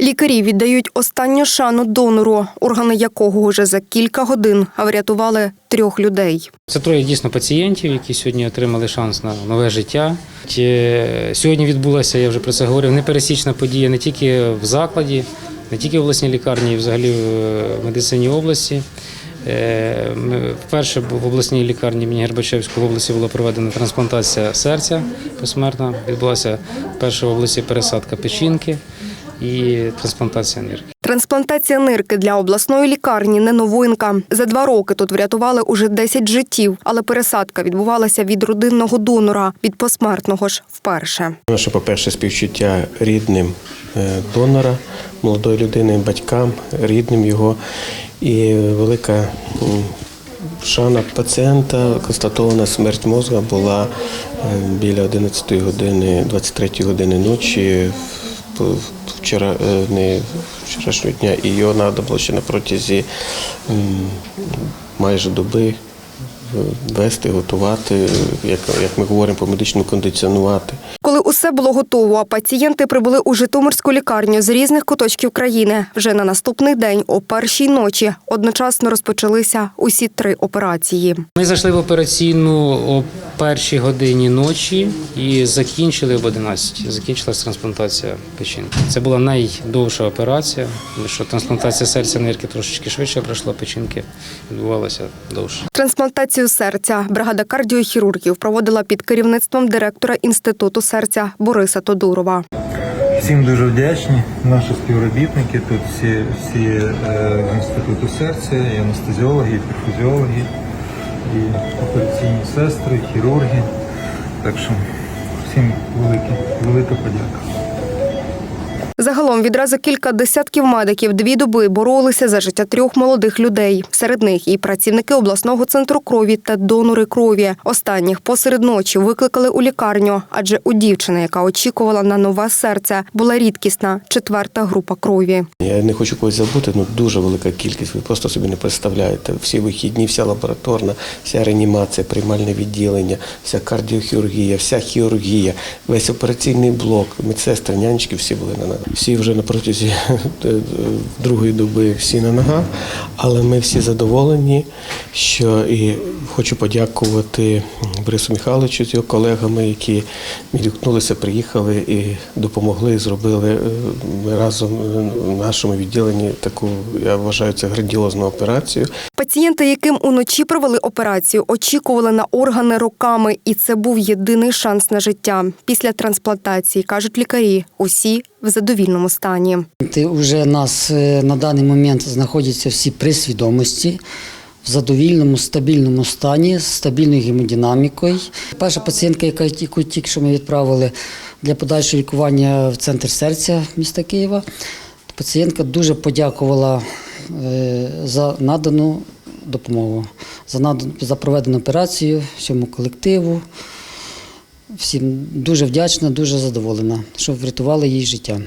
Лікарі віддають останню шану донору, органи якого вже за кілька годин врятували трьох людей. Це троє дійсно пацієнтів, які сьогодні отримали шанс на нове життя. Сьогодні відбулася, я вже про це говорив, непересічна подія не тільки в закладі, не тільки в обласній лікарні, і взагалі в медицині області. Е, Вперше в обласній лікарні імені Гербачевського в області була проведена трансплантація серця посмертна. Відбулася перша в області пересадка печінки і трансплантація нирки. Трансплантація нирки для обласної лікарні не новинка. За два роки тут врятували уже 10 життів, але пересадка відбувалася від родинного донора, від посмертного ж вперше. Наше, по-перше, співчуття рідним е, донора, молодої людини, батькам, рідним його. І велика шана пацієнта, констатована смерть мозга була е, біля 11 години, 23 години ночі. Вчора, е, не вчорашнього дня, і його треба було ще на протязі майже доби вести, готувати, як, як ми говоримо по медичному кондиціонувати. Коли усе було готово, а пацієнти прибули у Житомирську лікарню з різних куточків країни. Вже на наступний день, о першій ночі, одночасно розпочалися усі три операції. Ми зайшли в операційну о першій годині ночі і закінчили об 11. Закінчилась трансплантація печінки. Це була найдовша операція, тому що трансплантація серця нирки трошечки швидше пройшла, печінки відбувалася довше. Трансплантацію серця бригада кардіохірургів проводила під керівництвом директора інституту серця Бориса Тодурова. Всім дуже вдячні. Наші співробітники тут всі, всі е, інституту серця, і анестезіологи, і перфузіологи, і операційні сестри, хірурги. Так що всім велике, велика подяка. Загалом відразу кілька десятків медиків дві доби боролися за життя трьох молодих людей. Серед них і працівники обласного центру крові та донори крові. Останніх посеред ночі викликали у лікарню, адже у дівчини, яка очікувала на нове серце, була рідкісна четверта група крові. Я не хочу когось забути, ну дуже велика кількість. Ви просто собі не представляєте. Всі вихідні, вся лабораторна, вся реанімація, приймальне відділення, вся кардіохірургія, вся хірургія, весь операційний блок, медсестри, нянечки всі були на ногах. Всі вже на протязі е, другої доби всі на ногах, але ми всі задоволені, що і хочу подякувати Борису Михайловичу з його колегами, які відгукнулися, приїхали і допомогли, зробили е, разом е, в нашому відділенні таку, я вважаю, це грандіозну операцію. Пацієнти, яким уночі провели операцію, очікували на органи роками, і це був єдиний шанс на життя. Після трансплантації кажуть лікарі, усі в задовільному стані. Ти вже нас е, на даний момент знаходяться всі при свідомості. В задовільному, стабільному стані, з стабільною гемодинамікою. Перша пацієнтка, яка яку тільки що ми відправили для подальшого лікування в центр серця міста Києва, пацієнтка дуже подякувала е, за надану допомогу, за надану за проведену операцію всьому колективу. Всім дуже вдячна, дуже задоволена, що врятували їй життя.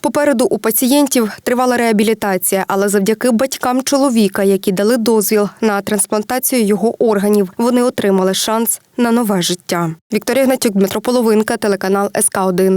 Попереду у пацієнтів тривала реабілітація, але завдяки батькам чоловіка, які дали дозвіл на трансплантацію його органів, вони отримали шанс на нове життя. Вікторія Гнатюк, Дмитро Половинка, телеканал СК 1